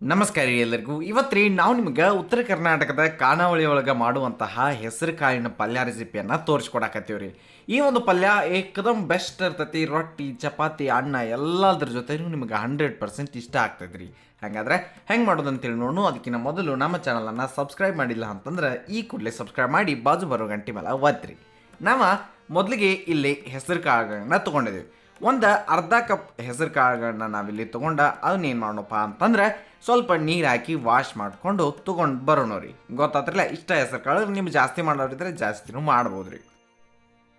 ನಮಸ್ಕಾರ ರೀ ಎಲ್ಲರಿಗೂ. ಇವತ್ತು ನಾವು ನಿಮ್ಗೆ ಉತ್ತರ ಕರ್ನಾಟಕದ ಖಾನಾವಳಿ ಒಳಗೆ ಮಾಡುವಂತಹ ಹೆಸರು ಕಾಳಿನ ಪಲ್ಯ ರೆಸಿಪಿಯನ್ನು ತೋರಿಸ್ಕೊಡಕತ್ತೀವಿ ರೀ. ಈ ಒಂದು ಪಲ್ಯ ಏಕದಮ್ ಬೆಸ್ಟ್ ಇರ್ತೈತಿ. ರೊಟ್ಟಿ, ಚಪಾತಿ, ಅನ್ನ ಎಲ್ಲದ್ರ ಜೊತೆ ನಿಮ್ಗೆ ಹಂಡ್ರೆಡ್ ಪರ್ಸೆಂಟ್ ಇಷ್ಟ ಆಗ್ತೈತೆ ರೀ. ಹಾಗಾದ್ರೆ ಹೆಂಗೆ ಮಾಡೋದು ಅಂತೇಳಿ ನೋಡು ಅದಕ್ಕಿಂತ ಮೊದಲು ನಮ್ಮ ಚಾನಲನ್ನು ಸಬ್ಸ್ಕ್ರೈಬ್ ಮಾಡಿಲ್ಲ ಅಂತಂದ್ರೆ ಈ ಕೂಡಲೇ ಸಬ್ಸ್ಕ್ರೈಬ್ ಮಾಡಿ, ಬಾಜು ಬರೋ ಗಂಟೆ ಮೇಲೆ ಒತ್ತಿರಿ. ನಾವು ಮೊದಲಿಗೆ ಇಲ್ಲಿ ಹೆಸರು ಕಾಳುಗಳನ್ನ ತೊಗೊಂಡಿದ್ದೀವಿ ಒಂದು ಅರ್ಧ ಕಪ್ ಹೆಸರು ಕಾಳುಗಳನ್ನ ನಾವಿಲ್ಲಿ ತೊಗೊಂಡ ಏನು ಮಾಡೋಣಪ್ಪ ಅಂತಂದ್ರೆ ಸ್ವಲ್ಪ ನೀರು ಹಾಕಿ ವಾಶ್ ಮಾಡಿಕೊಂಡು ತೊಗೊಂಡು ಬರೋಣ ಗೊತ್ತಾತ್ರಲ್ಲ ಇಷ್ಟ ಹೆಸರು ಕಾಳು ನಿಮ್ಗೆ ಜಾಸ್ತಿ ಮಾಡೋರಿದ್ರೆ ಜಾಸ್ತಿನೂ ಮಾಡ್ಬೋದು ರೀ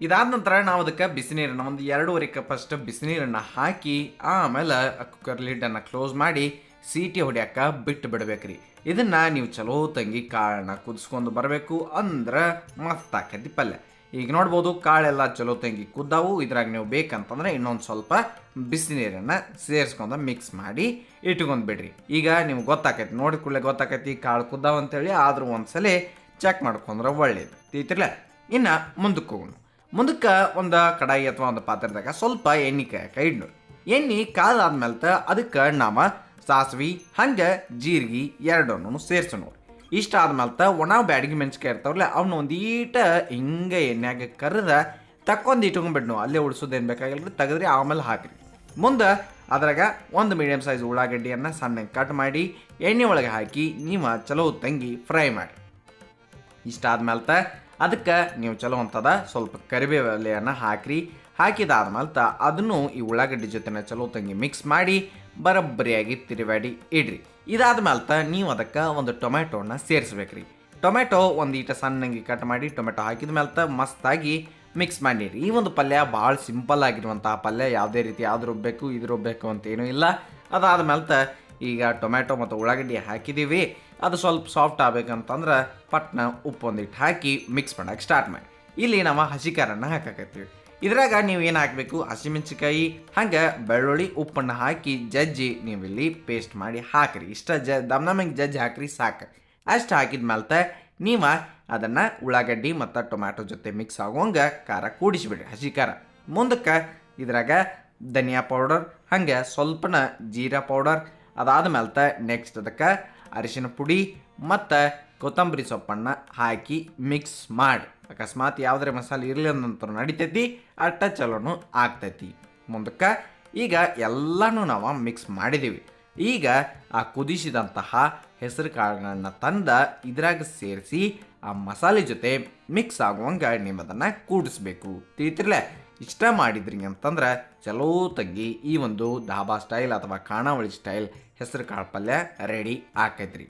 ಇದಾದ ನಂತರ ನಾವು ಅದಕ್ಕೆ ಬಿಸಿನೀರನ್ನು ಒಂದು ಎರಡೂವರೆ ಕಪ್ ಅಷ್ಟು ಬಿಸಿನೀರನ್ನು ಹಾಕಿ ಆಮೇಲೆ ಕುಕ್ಕರ್ ಲಿಡ್ಡನ್ನು ಕ್ಲೋಸ್ ಮಾಡಿ ಸೀಟಿ ಹೊಡ್ಯಾಕ ಬಿಟ್ಟು ಬಿಡ್ಬೇಕ್ರಿ. ಇದನ್ನ ನೀವು ಚಲೋ ತಂಗಿ ಕಾಳನ್ನ ಕುದಿಸ್ಕೊಂಡು ಬರಬೇಕು ಅಂದ್ರೆ ಮಸ್ತ್ ಆಕೈತಿ ಪಲ್ಯ. ಈಗ ನೋಡ್ಬೋದು ಕಾಳೆಲ್ಲ ಚಲೋ ತಂಗಿ ಕುದ್ದಾವು. ಇದ್ರಾಗ ನೀವು ಬೇಕಂತಂದ್ರೆ ಇನ್ನೊಂದು ಸ್ವಲ್ಪ ಬಿಸಿನೀರನ್ನು ಸೇರಿಸ್ಕೊಂಡು ಮಿಕ್ಸ್ ಮಾಡಿ ಇಟ್ಕೊಂಡು ಬಿಡ್ರಿ. ಈಗ ನಿಮ್ಗೆ ಗೊತ್ತಾಕೈತಿ, ನೋಡಿದ ಕೂಡಲೇ ಗೊತ್ತಾಕೈತಿ ಕಾಳು ಕುದ್ದಾವ ಅಂತೇಳಿ, ಆದ್ರೂ ಒಂದ್ಸಲ ಚೆಕ್ ಮಾಡ್ಕೊಂಡ್ರೆ ಒಳ್ಳೇದು. ತೀತಿರ್ಲ ಇನ್ನು ಮುಂದಕ್ಕೆ ಹೋಗೋಣ. ಮುಂದಕ್ಕೆ ಒಂದು ಕಡಾಯಿ ಅಥವಾ ಒಂದು ಪಾತ್ರದಾಗ ಸ್ವಲ್ಪ ಎಣ್ಣೆ ಕಾಯಕ ನೋಡಿ ಎಣ್ಣೆ ಕಾದಾದ್ಮೇಲೆ ಅದಕ್ಕೆ ನಾವು ಸಾಸ್ವಿ, ಹಂಗೆ ಜೀರಿಗೆ ಎರಡನ್ನೂ ಸೇರ್ಸೋಣ ಇಷ್ಟ ಆದ್ಮೇಲೆ ತ ಒಣ ಬ್ಯಾಡಗಿ ಮೆಣಸಿಕಾಯಿ ಇರ್ತಾವಲ್ಲ ಅವನ್ನ ಒಂದೀಟ ಹಿಂಗೆ ಎಣ್ಣೆಗೆ ಕರೆದ ತಕ್ಕೊಂದು ಇಟ್ಕೊಂಡ್ಬಿಡ್ನು ಅಲ್ಲೇ ಉಳಿಸೋದೇನು ಬೇಕಾಗಿಲ್ಲ ತೆಗೆದ್ರಿ, ಆಮೇಲೆ ಹಾಕ್ರಿ. ಮುಂದೆ ಅದ್ರಾಗ ಒಂದು ಮೀಡಿಯಮ್ ಸೈಜ್ ಉಳ್ಳಾಗಡ್ಡಿಯನ್ನು ಸಣ್ಣಗೆ ಕಟ್ ಮಾಡಿ, ಎಣ್ಣೆ ಒಳಗೆ ಹಾಕಿ, ನೀವು ಚಲೋ ತಂಗಿ ಫ್ರೈ ಮಾಡಿ. ಇಷ್ಟ ಆದ್ಮೇಲೆ ತ ಅದಕ್ಕೆ ನೀವು ಚಲೋ ಅಂತದ, ಸ್ವಲ್ಪ ಕರಿಬೇವು ಎಲೆಯನ್ನು ಹಾಕ್ರಿ. ಹಾಕಿದಾದ್ಮೇಲೆ ತ ಅದನ್ನು ಈ ಉಳ್ಳಾಗಡ್ಡಿ ಜೊತೆನ ಚಲೋ ತಂಗಿ ಮಿಕ್ಸ್ ಮಾಡಿ ಬರಬ್ಬರಿಯಾಗಿ ತಿರುವಾಡಿ ಇಡ್ರಿ. ಇದಾದ್ಮೇಲೆ ತ ನೀವು ಅದಕ್ಕೆ ಒಂದು ಟೊಮೆಟೋನ ಸೇರಿಸ್ಬೇಕ್ರಿ. ಟೊಮೆಟೊ ಒಂದು ಈಟ ಸಣ್ಣಂಗೆ ಕಟ್ ಮಾಡಿ ಟೊಮೆಟೊ ಹಾಕಿದ ಮೇಲೆ ತ ಮಸ್ತಾಗಿ ಮಿಕ್ಸ್ ಮಾಡಿರಿ. ಈ ಒಂದು ಪಲ್ಯ ಭಾಳ ಸಿಂಪಲ್ ಆಗಿರುವಂತಹ ಪಲ್ಯ, ಯಾವುದೇ ರೀತಿ ಯಾವ್ದು ರುಬ್ಬೇಕು ಇದು ರುಬ್ಬೇಕು ಅಂತ ಏನೂ ಇಲ್ಲ. ಅದಾದ್ಮೇಲೆ ತ ಈಗ ಟೊಮೆಟೊ ಮತ್ತು ಉಳ್ಳಾಗಡ್ಡಿ ಹಾಕಿದ್ದೀವಿ ಅದು ಸ್ವಲ್ಪ ಸಾಫ್ಟ್ ಆಗ್ಬೇಕಂತಂದ್ರೆ ಪಟ್ನ ಉಪ್ಪು ಒಂದಿಟ್ಟು ಹಾಕಿ ಮಿಕ್ಸ್ ಮಾಡೋಕ್ಕೆ ಸ್ಟಾರ್ಟ್ ಮಾಡಿ. ಇಲ್ಲಿ ನಾವು ಹಸಿ ಖಾರನ ಹಾಕಾಕತ್ತೀವಿ. ಇದ್ರಾಗ ನೀವು ಏನು ಹಾಕಬೇಕು ಹಸಿಮೆಣಸಿಕಾಯಿ ಹಂಗೆ ಬೆಳ್ಳುಳ್ಳಿ, ಉಪ್ಪನ್ನು ಹಾಕಿ ಜಜ್ಜಿ ನೀವಿಲ್ಲಿ ಪೇಸ್ಟ್ ಮಾಡಿ ಹಾಕ್ರಿ. ಇಷ್ಟ ಜ ದಮ್ನಮಗೆ ಜಜ್ಜಿ ಹಾಕ್ರಿ ಸಾಕು. ಅಷ್ಟು ಹಾಕಿದ ಮೇಲೆ ನೀವು ಅದನ್ನು ಉಳ್ಳಾಗಡ್ಡಿ ಮತ್ತು ಟೊಮ್ಯಾಟೊ ಜೊತೆ ಮಿಕ್ಸ್ ಆಗುವಂಗೆ ಖಾರ ಕೂಡಿಸಿಬಿಡ್ರಿ, ಹಸಿ ಖಾರ. ಮುಂದಕ್ಕೆ ಇದ್ರಾಗ ಧನಿಯಾ ಪೌಡರ್ ಹಂಗೆ ಸ್ವಲ್ಪನ ಜೀರಾ ಪೌಡರ್ ಅದಾದ ಮೇಲೆ ನೆಕ್ಸ್ಟ್ ಅದಕ್ಕೆ ಅರಿಶಿನ ಪುಡಿ ಮತ್ತು ಕೊತ್ತಂಬರಿ ಸೊಪ್ಪನ್ನು ಹಾಕಿ ಮಿಕ್ಸ್ ಮಾಡಿ. ಅಕಸ್ಮಾತ್ ಯಾವುದೇ ಮಸಾಲೆ ಇರಲಿ ಅಂತ ನಡಿತೈತಿ ಅಟ್ಟ ಚಲೋನು ಆಗ್ತೈತಿ. ಮುಂದಕ್ಕೆ ಈಗ ಎಲ್ಲನೂ ನಾವು ಮಿಕ್ಸ್ ಮಾಡಿದ್ದೀವಿ ಈಗ ಆ ಕುದಿಸಿದಂತಹ ಹೆಸರು ಕಾಳುಗಳನ್ನು ತಂದ ಇದ್ರಾಗ ಸೇರಿಸಿ ಆ ಮಸಾಲೆ ಜೊತೆ ಮಿಕ್ಸ್ ಆಗುವಂಗೆ ನೀವು ಅದನ್ನು ಕೂಡಿಸ್ಬೇಕು. ತಿಳಿತಿರ್ಲೆ, ಇಷ್ಟ ಮಾಡಿದ್ರಿ ಅಂತಂದ್ರೆ ಚಲೋ ತಗ್ಗಿ ಈ ಒಂದು ಧಾಬಾ ಸ್ಟೈಲ್ ಅಥವಾ ಖಾನಾವಳಿ ಸ್ಟೈಲ್ ಹೆಸರು ಕಾಳು ಪಲ್ಯ ರೆಡಿ ಆಕೈತ್ರಿ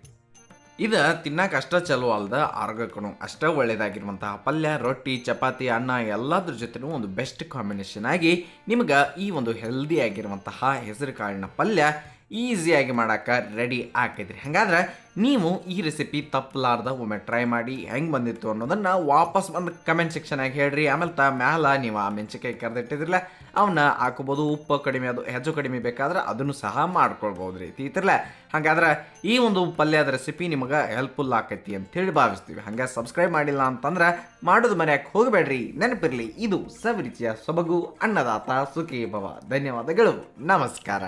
ಇದು ತಿನ್ನಕ್ಕೆ ಅಷ್ಟೇ ಚಲೋ ಅಲ್ದ ಆರೋಗ್ಯಕ್ಕೂ ಅಷ್ಟೇ ಒಳ್ಳೆಯದಾಗಿರುವಂತಹ ಪಲ್ಯ, ರೊಟ್ಟಿ, ಚಪಾತಿ, ಅನ್ನ ಎಲ್ಲದ್ರ ಜೊತೆನೂ ಒಂದು ಬೆಸ್ಟ್ ಕಾಂಬಿನೇಷನ್ ಆಗಿ ನಿಮ್ಗೆ ಈ ಒಂದು ಹೆಲ್ದಿ ಆಗಿರುವಂತಹ ಹೆಸರು ಕಾಳಿನ ಪಲ್ಯ ಈಸಿಯಾಗಿ ಮಾಡೋಕೆ ರೆಡಿ ಆಕೈತ್ರಿ ಹಾಗಾದ್ರೆ ನೀವು ಈ ರೆಸಿಪಿ ತಪ್ಪಲಾರ್ದ ಒಮ್ಮೆ ಟ್ರೈ ಮಾಡಿ ಹೆಂಗೆ ಬಂದಿತ್ತು ಅನ್ನೋದನ್ನು ವಾಪಸ್ ಬಂದು ಕಮೆಂಟ್ ಸೆಕ್ಷನಾಗಿ ಹೇಳ್ರಿ. ಆಮೇಲೆ ತ ಮ್ಯಾಲ ನೀವು ಆ ಮೆಣಸಿಕಾಯಿ ಕರೆದಿಟ್ಟಿದ್ರಲ್ಲ, ಅವನ್ನ ಹಾಕೋಬೋದು. ಉಪ್ಪು ಕಡಿಮೆ, ಅದು ಹೆಚ್ಚು ಕಡಿಮೆ ಬೇಕಾದ್ರೆ ಅದನ್ನು ಸಹ ಮಾಡ್ಕೊಳ್ಬೋದು ರೀ ತೀತಿರ್ಲ ಹಾಗಾದ್ರೆ ಈ ಒಂದು ಪಲ್ಯದ ರೆಸಿಪಿ ನಿಮಗೆ ಹೆಲ್ಪ್ಫುಲ್ ಆಕೈತಿ ಅಂತೇಳಿ ಭಾವಿಸ್ತೀವಿ. ಹಂಗೆ ಸಬ್ಸ್ಕ್ರೈಬ್ ಮಾಡಿಲ್ಲ ಅಂತಂದ್ರೆ ಮಾಡೋದು ಮನೆಯಕ್ಕೆ ಹೋಗಬೇಡ್ರಿ. ನೆನಪಿರಲಿ, ಇದು ಸವಿರುಚಿಯ ಸೊಬಗು, ಅನ್ನದಾತ ಸುಖಿ ಭವ ಧನ್ಯವಾದಗಳು. ನಮಸ್ಕಾರ.